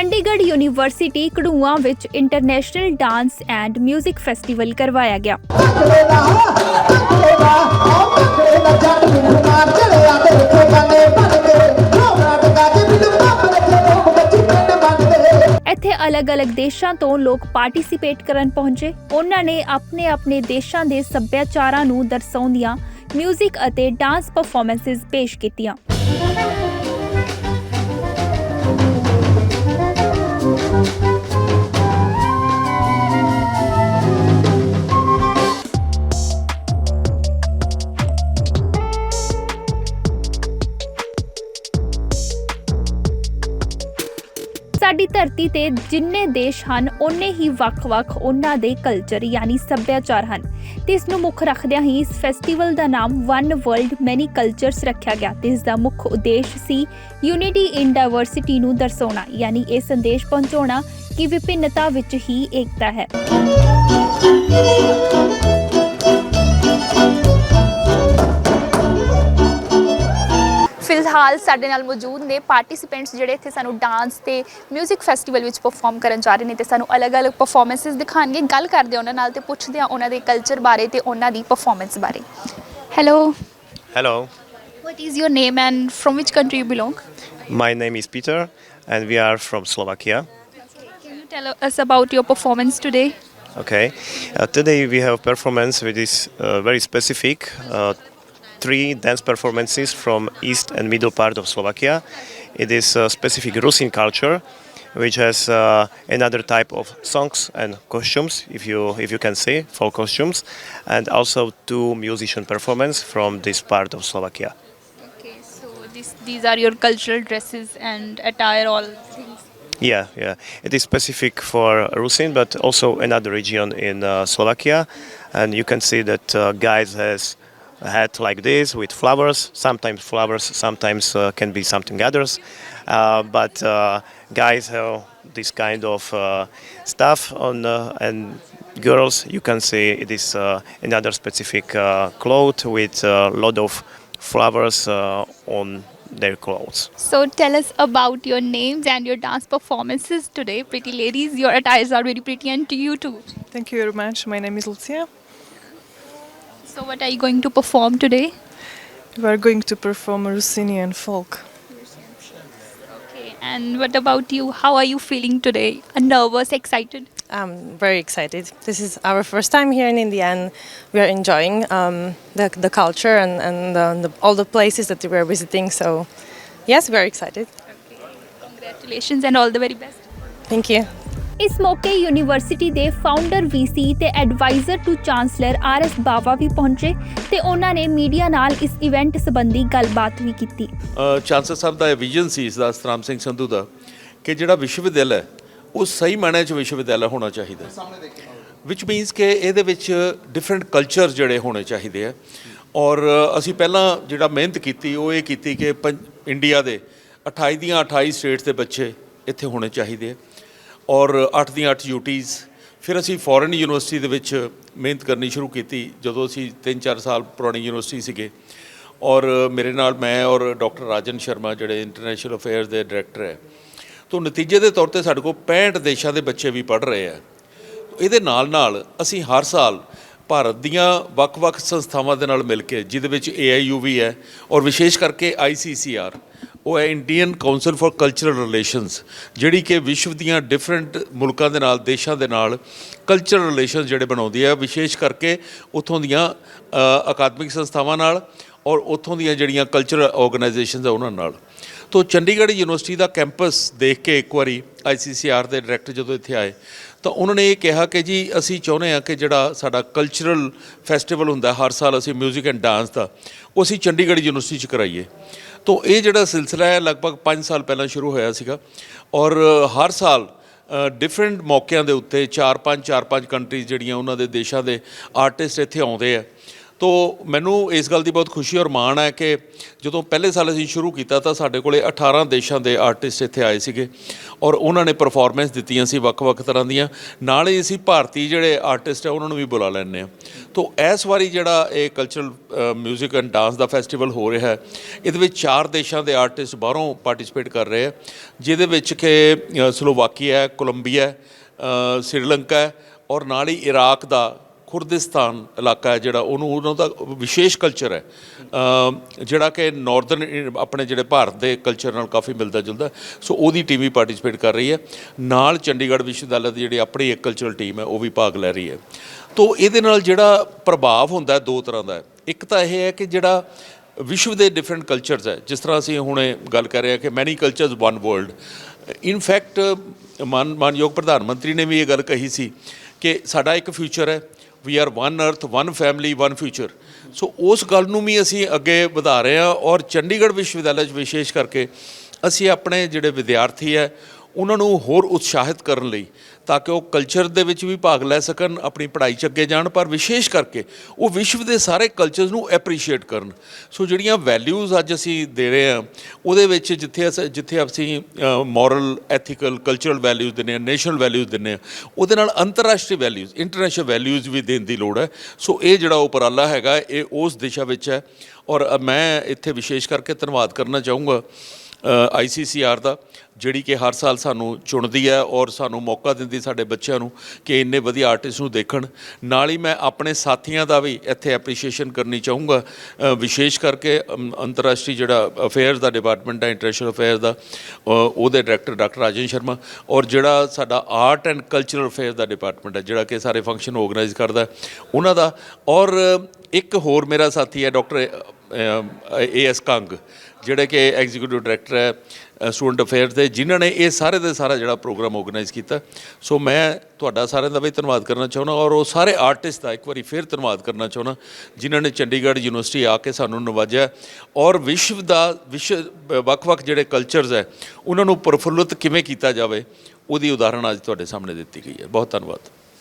Chandigarh university Karua ਵਿੱਚ international dance and 뮤직 festival ਕਰਵਾਇਆ ਗਿਆ ਕੱਕੜੇ ਦਾ ਕੱਕੜੇ ਦਾ ਆਹ ਕੱਕੜੇ ਦਾ ਜੱਟ ਮੈਨੂੰ ਮਾਰ ਚੜਿਆ ਤੇ ਰੱਖੇ ਗਾਨੇ ਬਣ ਕੇ ਰੋਣਾ ਟਕਾ ਕੇ ਮੈਨੂੰ ਪੰਪ ਰੱਖੇ ਲੋਕ ਬੱਚੀ ਪਿੰਡ ਮੰਗਦੇ ਇੱਥੇ ਅਲੱਗ-ਅਲੱਗ ਦੇਸ਼ਾਂ ਤੋਂ ਲੋਕ ਪਾਰਟਿਸਿਪੇਟ ਕਰਨ ਪਹੁੰਚੇ ਉਹਨਾਂ ਨੇ ਆਪਣੇ ਆਪਣੇ ਦੇਸ਼ਾਂ ਦੇ ਸੱਭਿਆਚਾਰਾਂ ਨੂੰ ਦਰਸਾਉਂਦੀਆਂ 뮤직 ਅਤੇ ਡਾਂਸ ਪਰਫਾਰਮੈਂਸਸ ਪੇਸ਼ ਕੀਤੀਆਂ ਸਾਡੀ ਧਰਤੀ ਤੇ ਜਿੰਨੇ ਦੇਸ਼ ਹਨ, ਓਨੇ ਹੀ ਵੱਖ-ਵੱਖ ਉਹਨਾਂ ਦੇ ਕਲਚਰ ਯਾਨੀ ਸੱਭਿਆਚਾਰ ਹਨ। ਤੇ ਇਸ ਨੂੰ ਮੁੱਖ ਰੱਖਦਿਆਂ ਹੀ ਇਸ ਫੈਸਟੀਵਲ ਦਾ ਨਾਮ ਵਨ ਵਰਲਡ ਮੈਨੀ ਕਲਚਰਸ ਰੱਖਿਆ ਗਿਆ ਤੇ ਇਸ ਦਾ ਮੁੱਖ ਉਦੇਸ਼ ਸੀ ਯੂਨਿਟੀ ਇਨ ਡਾਈਵਰਸਿਟੀ ਨੂੰ ਦਰਸਾਉਣਾ, ਯਾਨੀ ਇਹ ਸੰਦੇਸ਼ ਪਹੁੰਚਾਉਣਾ ਕਿ ਵਿਭਿੰਨਤਾ ਵਿੱਚ ਹੀ ਏਕਤਾ ਹੈ। ਫਿਲਹਾਲ ਸਾਡੇ ਨਾਲ ਮੌਜੂਦ ਨੇ ਪਾਰਟਿਸਿਪੈਂਟਸ ਜਿਹੜੇ ਇੱਥੇ ਸਾਨੂੰ ਡਾਂਸ ਤੇ 뮤직 ਫੈਸਟੀਵਲ ਵਿੱਚ ਪਰਫਾਰਮ ਕਰਨ ਜਾ ਰਹੇ ਨੇ ਤੇ ਸਾਨੂੰ ਅਲੱਗ-ਅਲੱਗ ਪਰਫਾਰਮੈਂਸਸ ਦਿਖਾਣਗੇ ਗੱਲ ਕਰਦੇ ਹਾਂ ਉਹਨਾਂ ਨਾਲ ਤੇ ਪੁੱਛਦੇ ਹਾਂ ਉਹਨਾਂ ਦੇ ਕਲਚਰ ਬਾਰੇ ਤੇ ਉਹਨਾਂ ਦੀ ਪਰਫਾਰਮੈਂਸ ਬਾਰੇ। Hello Hello, what is your name and from which country you belong my name is Peter, and we are from Slovakia. Can you tell us about your performance today? Okay, uh, today we have performance which is uh, very specific. Uh, three dance performances from east and middle part of Slovakia. It is uh, specific Rusin culture, which has uh, another type of songs and costumes, if you if you can say, folk costumes, and also two musician performance from this part of Slovakia. okay so this these are your cultural dresses and attire all things Yeah, yeah. It is specific for Rusin, but also another region in uh, Slovakia. And you can see that uh, guys has a hat like this with flowers. Sometimes flowers, sometimes uh, can be something others. Uh, but uh, guys have this kind of uh, stuff on, uh, and girls, you can see it is uh, another specific uh, cloth with a lot of flowers uh, on their clothes. So tell us about your names and your dance performances today. Pretty ladies, your attires are very pretty and to you too. Thank you very much. My name is Lucia. So what are you going to perform today? We are going to perform Rossinian folk. Okay, and what about you? How are you feeling today? Nervous, excited? I'm very excited. This is our first time here in India, and we are enjoying um, the, the culture and, and uh, the, all the places that we are visiting. So, yes, very excited. Okay, Congratulations and all the very best. Thank you. ਇਸ ਮੌਕੇ university ਦੇ founder VC ਤੇ adviser to chancellor R S Bawa ਵੀ ਪਹੁੰਚੇ ਤੇ ਉਹਨਾਂ ਨੇ media ਨਾਲ ਇਸ ਇਵੈਂਟ ਸੰਬੰਧੀ ਗੱਲਬਾਤ ਵੀ ਕੀਤੀ। ਚਾਂਸਲਰ ਸਾਹਿਬ ਦਾ ਇਹ ਵਿਜ਼ਨ ਸੀ ਇਸ ਦਾ ਸਤਰਾਮ ਸਿੰਘ ਸੰਧੂ ਦਾ ਕਿ ਜਿਹੜਾ ਵਿਸ਼ਵਵਿਦਿਆਲਾ ਹੈ ਉਹ ਸਹੀ ਮਾਇਨੇ 'ਚ ਵਿਸ਼ਵਵਿਦਿਆਲਾ ਹੋਣਾ ਚਾਹੀਦਾ ਵਿਚ ਮੀਨਸ ਕਿ ਇਹਦੇ ਵਿੱਚ ਡਿਫਰੈਂਟ ਕਲਚਰ ਜਿਹੜੇ ਹੋਣੇ ਚਾਹੀਦੇ ਆ। ਔਰ ਅਸੀਂ ਪਹਿਲਾਂ ਜਿਹੜਾ ਮਿਹਨਤ ਕੀਤੀ ਉਹ ਇਹ ਕੀਤੀ ਕਿ ਇੰਡੀਆ ਦੇ 28 ਦੀਆਂ 28 ਸਟੇਟਸ ਦੇ ਬੱਚੇ ਇੱਥੇ ਹੋਣੇ ਚਾਹੀਦੇ ਆ। ਔਰ 8 ਦੀਆਂ 8 ਯੂਟੀਜ਼ ਫਿਰ ਅਸੀਂ ਫੋਰਨ ਯੂਨੀਵਰਸਿਟੀ ਦੇ ਵਿੱਚ ਮਿਹਨਤ ਕਰਨੀ ਸ਼ੁਰੂ ਕੀਤੀ, ਜਦੋਂ ਅਸੀਂ 3-4 ਸਾਲ ਪੁਰਾਣੀ ਯੂਨੀਵਰਸਿਟੀ ਸੀਗੇ। ਔਰ ਮੇਰੇ ਨਾਲ ਮੈਂ ਔਰ ਡਾਕਟਰ ਰਾਜਨ ਸ਼ਰਮਾ, ਜਿਹੜੇ ਇੰਟਰਨੈਸ਼ਨਲ ਅਫੇਅਰਸ ਦੇ ਡਾਇਰੈਕਟਰ ਹੈ। ਤੋਂ ਨਤੀਜੇ ਦੇ ਤੌਰ ਤੇ ਸਾਡੇ ਕੋਲ 65 ਦੇਸ਼ਾਂ ਦੇ ਬੱਚੇ ਵੀ ਪੜ੍ਹ ਰਹੇ ਆ। ਇਹਦੇ ਨਾਲ ਨਾਲ ਅਸੀਂ ਹਰ ਸਾਲ ਭਾਰਤ ਦੀਆਂ ਵੱਖ-ਵੱਖ ਸੰਸਥਾਵਾਂ ਦੇ ਨਾਲ ਮਿਲ ਕੇ, ਜਿਹਦੇ ਵਿੱਚ AIU ਵੀ ਹੈ, ਔਰ ਵਿਸ਼ੇਸ਼ ਕਰਕੇ ICCR ਉਹ ਹੈ Indian council for cultural relations ਜਿਹੜੀ ਕਿ ਵਿਸ਼ਵ ਦੀਆਂ ਡਿਫਰੈਂਟ ਮੁਲਕਾਂ ਦੇ ਨਾਲ, ਦੇਸ਼ਾਂ ਦੇ ਨਾਲ ਕਲਚਰਲ ਰਿਲੇਸ਼ਨਸ ਜਿਹੜੇ ਬਣਾਉਂਦੀ ਹੈ। ਵਿਸ਼ੇਸ਼ ਕਰਕੇ ਉੱਥੋਂ ਦੀਆਂ ਅਕਾਦਮਿਕ ਸੰਸਥਾਵਾਂ ਨਾਲ ਔਰ ਉੱਥੋਂ ਦੀਆਂ ਜਿਹੜੀਆਂ ਕਲਚਰਲ ਆਰਗੇਨਾਈਜੇਸ਼ਨਸ ਆ ਉਹਨਾਂ ਨਾਲ। ਤੋ ਚੰਡੀਗੜ੍ਹ ਯੂਨੀਵਰਸਿਟੀ ਦਾ ਕੈਂਪਸ ਦੇਖ ਕੇ ਇੱਕ ਵਾਰੀ ICCR ਦੇ ਡਾਇਰੈਕਟਰ ਜਦੋਂ ਇੱਥੇ ਆਏ ਤਾਂ ਉਹਨਾਂ ਨੇ ਇਹ ਕਿਹਾ ਕਿ ਜੀ ਅਸੀਂ ਚਾਹੁੰਦੇ ਹਾਂ ਕਿ ਜਿਹੜਾ ਸਾਡਾ ਕਲਚਰਲ ਫੈਸਟੀਵਲ ਹੁੰਦਾ ਹਰ ਸਾਲ ਅਸੀਂ 뮤직 ਐਂਡ ਡਾਂਸ ਦਾ, ਉਹ ਅਸੀਂ ਚੰਡੀਗੜ੍ਹ ਯੂਨੀਵਰਸਿਟੀ 'ਚ ਕਰਾਈਏ। ਤੋ ਇਹ ਜਿਹੜਾ ਸਿਲਸਿਲਾ ਹੈ, ਲਗਭਗ 5 ਸਾਲ ਪਹਿਲਾਂ ਸ਼ੁਰੂ ਹੋਇਆ ਸੀਗਾ ਔਰ ਹਰ ਸਾਲ ਡਿਫਰੈਂਟ ਮੌਕਿਆਂ ਦੇ ਉੱਤੇ 4-5 4-5 ਕੰਟਰੀਜ਼ ਜਿਹੜੀਆਂ ਉਹਨਾਂ ਦੇ ਦੇਸ਼ਾਂ ਦੇ ਆਰਟਿਸਟ ਇੱਥੇ ਆਉਂਦੇ ਆ। ਤੋ ਮੈਨੂੰ ਇਸ ਗੱਲ ਦੀ ਬਹੁਤ ਖੁਸ਼ੀ ਔਰ ਮਾਣ ਹੈ ਕਿ ਜਦੋਂ ਪਹਿਲੇ ਸਾਲ ਅਸੀਂ ਸ਼ੁਰੂ ਕੀਤਾ ਤਾਂ ਸਾਡੇ ਕੋਲੇ 18 ਦੇਸ਼ਾਂ ਦੇ ਆਰਟਿਸਟ ਇੱਥੇ ਆਏ ਸੀਗੇ ਔਰ ਉਹਨਾਂ ਨੇ ਪਰਫਾਰਮੈਂਸ ਦਿੱਤੀਆਂ ਸੀ ਵੱਖ-ਵੱਖ ਤਰ੍ਹਾਂ ਦੀਆਂ। ਨਾਲ ਹੀ ਅਸੀਂ ਭਾਰਤੀ ਜਿਹੜੇ ਆਰਟਿਸਟ ਹੈ ਉਹਨਾਂ ਨੂੰ ਵੀ ਬੁਲਾ ਲੈਂਦੇ ਆ ਤੋ ਇਸ ਵਾਰੀ ਜਿਹੜਾ ਇਹ ਕਲਚਰਲ 뮤직 ਐਂਡ ਡਾਂਸ ਦਾ ਫੈਸਟੀਵਲ ਹੋ ਰਿਹਾ ਹੈ, ਇਹਦੇ ਵਿੱਚ ਚਾਰ ਦੇਸ਼ਾਂ ਦੇ ਆਰਟਿਸਟ ਬਾਹਰੋਂ ਪਾਰਟਿਸਿਪੇਟ ਕਰ ਰਹੇ ਆ ਜਿਹਦੇ ਵਿੱਚ ਕਿ ਸਲੋਵਾਕੀਆ ਕੋਲੰਬੀਆ ਸ੍ਰੀਲੰਕਾ ਔਰ ਨਾਲ ਹੀ ਇਰਾਕ ਦਾ ਖੁਰਦਿਸਤਾਨ ਇਲਾਕਾ ਹੈ ਜਿਹੜਾ, ਉਹਨੂੰ ਉਹਨਾਂ ਦਾ ਵਿਸ਼ੇਸ਼ ਕਲਚਰ ਹੈ। ਜਿਹੜਾ ਕਿ ਨਾਰਥਰਨ ਆਪਣੇ ਜਿਹੜੇ ਭਾਰਤ ਦੇ ਕਲਚਰ ਨਾਲ ਕਾਫੀ ਮਿਲਦਾ ਜੁਲਦਾ ਸੋ ਉਹਦੀ ਟੀਮ ਵੀ ਪਾਰਟਿਸਿਪੇਟ ਕਰ ਰਹੀ ਹੈ। ਨਾਲ ਚੰਡੀਗੜ੍ਹ ਵਿਸ਼ਵ ਵਿਸ਼ਵਵਿਦਿਆਲਾ ਦੀ ਜਿਹੜੀ ਆਪਣੀ ਇੱਕ ਕਲਚਰਲ ਟੀਮ ਹੈ, ਉਹ ਵੀ ਭਾਗ ਲੈ ਰਹੀ ਹੈ। ਤੋ ਇਹਦੇ ਨਾਲ ਜਿਹੜਾ ਪ੍ਰਭਾਵ ਹੁੰਦਾ ਹੈ, ਦੋ ਤਰ੍ਹਾਂ ਦਾ ਇੱਕ ਤਾਂ ਇਹ ਹੈ ਕਿ ਜਿਹੜਾ ਵਿਸ਼ਵ ਦੇ ਡਿਫਰੈਂਟ ਕਲਚਰਸ ਹੈ, ਜਿਸ ਤਰ੍ਹਾਂ ਅਸੀਂ ਹੁਣੇ ਗੱਲ ਕਰ ਰਹੇ ਹਾਂ ਕਿ many cultures one world in fact ਮਾਨ, ਮਾਨਯੋਗ ਪ੍ਰਧਾਨ ਮੰਤਰੀ ਨੇ ਵੀ ਇਹ ਗੱਲ ਕਹੀ ਸੀ ਕਿ ਸਾਡਾ ਇੱਕ ਫਿਊਚਰ ਹੈ। We are one earth one family one future so ਉਸ ਗੱਲ ਨੂੰ ਵੀ ਅਸੀਂ ਅੱਗੇ ਵਧਾ ਰਹੇ ਹਾਂ ਔਰ ਚੰਡੀਗੜ੍ਹ ਵਿਸ਼ਵ ਵਿਸ਼ਵਵਿਦਿਆਲਾ 'ਚ ਵਿਸ਼ੇਸ਼ ਕਰਕੇ ਅਸੀਂ ਆਪਣੇ ਜਿਹੜੇ ਵਿਦਿਆਰਥੀ ਹੈ ਉਹਨਾਂ ਨੂੰ ਹੋਰ ਉਤਸ਼ਾਹਿਤ ਕਰਨ ਲਈ ਤਾਂ ਕਿ ਉਹ ਕਲਚਰ ਦੇ ਵਿੱਚ ਵੀ ਭਾਗ ਲੈ ਸਕਣ, ਆਪਣੀ ਪੜ੍ਹਾਈ 'ਚ ਅੱਗੇ ਜਾਣ, ਪਰ ਵਿਸ਼ੇਸ਼ ਕਰਕੇ ਉਹ ਵਿਸ਼ਵ ਦੇ ਸਾਰੇ ਕਲਚਰਸ ਨੂੰ ਐਪਰੀਸ਼ੀਏਟ ਕਰਨ। ਸੋ ਜਿਹੜੀਆਂ ਵੈਲਿਊਜ਼ ਅੱਜ ਅਸੀਂ ਦੇ ਰਹੇ ਹਾਂ, ਉਹਦੇ ਵਿੱਚ ਜਿੱਥੇ ਅਸ- ਜਿੱਥੇ ਅਸੀਂ ਮੋਰਲ ਐਥੀਕਲ ਕਲਚਰਲ ਵੈਲਿਊਜ਼ ਦਿੰਦੇ ਹਾਂ ਨੈਸ਼ਨਲ ਵੈਲਿਊਜ਼ ਦਿੰਦੇ ਹਾਂ, ਉਹਦੇ ਨਾਲ ਅੰਤਰਰਾਸ਼ਟਰੀ ਵੈਲਿਊਜ਼ ਇੰਟਰਨੈਸ਼ਨਲ ਵੈਲਿਊਜ਼ ਵੀ ਦੇਣ ਦੀ ਲੋੜ ਹੈ। ਸੋ ਇਹ ਜਿਹੜਾ ਉਪਰਾਲਾ ਹੈਗਾ, ਇਹ ਉਸ ਦਿਸ਼ਾ ਵਿੱਚ ਹੈ। ਔਰ ਮੈਂ ਇੱਥੇ ਵਿਸ਼ੇਸ਼ ਕਰਕੇ ਧੰਨਵਾਦ ਕਰਨਾ ਚਾਹੂੰਗਾ ਆਈਸੀਸੀਆਰ ਦਾ, ਜਿਹੜੀ ਕਿ ਹਰ ਸਾਲ ਸਾਨੂੰ ਚੁਣਦੀ ਹੈ ਔਰ ਸਾਨੂੰ ਮੌਕਾ ਦਿੰਦੀ ਸਾਡੇ ਬੱਚਿਆਂ ਨੂੰ ਕਿ ਇੰਨੇ ਵਧੀਆ ਆਰਟਿਸਟ ਨੂੰ ਦੇਖਣ। ਨਾਲ ਹੀ ਮੈਂ ਆਪਣੇ ਸਾਥੀਆਂ ਦਾ ਵੀ ਇੱਥੇ ਐਪਰੀਸ਼ੀਏਸ਼ਨ ਕਰਨੀ ਚਾਹੂੰਗਾ। ਵਿਸ਼ੇਸ਼ ਕਰਕੇ ਅੰਤਰਰਾਸ਼ਟਰੀ ਜਿਹੜਾ ਅਫੇਅਰਸ ਦਾ ਡਿਪਾਰਟਮੈਂਟ ਹੈ ਇੰਟਰਨੈਸ਼ਨਲ ਅਫੇਅਰਸ ਦਾ ਉਹਦੇ ਡਾਇਰੈਕਟਰ ਡਾਕਟਰ ਰਾਜਨ ਸ਼ਰਮਾ ਔਰ ਜਿਹੜਾ ਸਾਡਾ ਆਰਟ ਐਂਡ ਕਲਚਰਲ ਅਫੇਅਰਸ ਦਾ ਡਿਪਾਰਟਮੈਂਟ ਹੈ, ਜਿਹੜਾ ਕਿ ਸਾਰੇ ਫੰਕਸ਼ਨ ਆਰਗੇਨਾਈਜ਼ ਕਰਦਾ ਉਹਨਾਂ ਦਾ ਔਰ ਇੱਕ ਹੋਰ ਮੇਰਾ ਸਾਥੀ ਹੈ, ਡਾਕਟਰ ਏ ਐਸ ਕੰਗ ਜਿਹੜੇ ਕਿ ਐਗਜ਼ੀਕਿਊਟਿਵ ਡਾਇਰੈਕਟਰ ਹੈ ਸਟੂਡੈਂਟ ਅਫੇਅਰਸ ਦੇ, ਜਿਨ੍ਹਾਂ ਨੇ ਇਹ ਸਾਰੇ ਦੇ ਸਾਰਾ ਜਿਹੜਾ ਪ੍ਰੋਗਰਾਮ ਆਰਗੇਨਾਈਜ਼ ਕੀਤਾ। ਸੋ ਮੈਂ ਤੁਹਾਡਾ ਸਾਰਿਆਂ ਦਾ ਵੀ ਧੰਨਵਾਦ ਕਰਨਾ ਚਾਹੁੰਦਾ ਔਰ ਉਹ ਸਾਰੇ ਆਰਟਿਸਟ ਦਾ ਇੱਕ ਵਾਰੀ ਫਿਰ ਧੰਨਵਾਦ ਕਰਨਾ ਚਾਹੁੰਦਾ, ਜਿਨ੍ਹਾਂ ਨੇ ਚੰਡੀਗੜ੍ਹ ਯੂਨੀਵਰਸਿਟੀ ਆ ਕੇ ਸਾਨੂੰ ਨਵਾਜਿਆ ਔਰ ਵਿਸ਼ਵ ਦਾ, ਵਿਸ਼ਵ ਵੱਖ-ਵੱਖ ਜਿਹੜੇ ਕਲਚਰਸ ਹੈ, ਉਹਨਾਂ ਨੂੰ ਪ੍ਰਫੁੱਲਤ ਕਿਵੇਂ ਕੀਤਾ ਜਾਵੇ, ਉਹਦੀ ਉਦਾਹਰਣ ਅੱਜ ਤੁਹਾਡੇ ਸਾਹਮਣੇ ਦਿੱਤੀ ਗਈ ਹੈ। ਬਹੁਤ ਧੰਨਵਾਦ।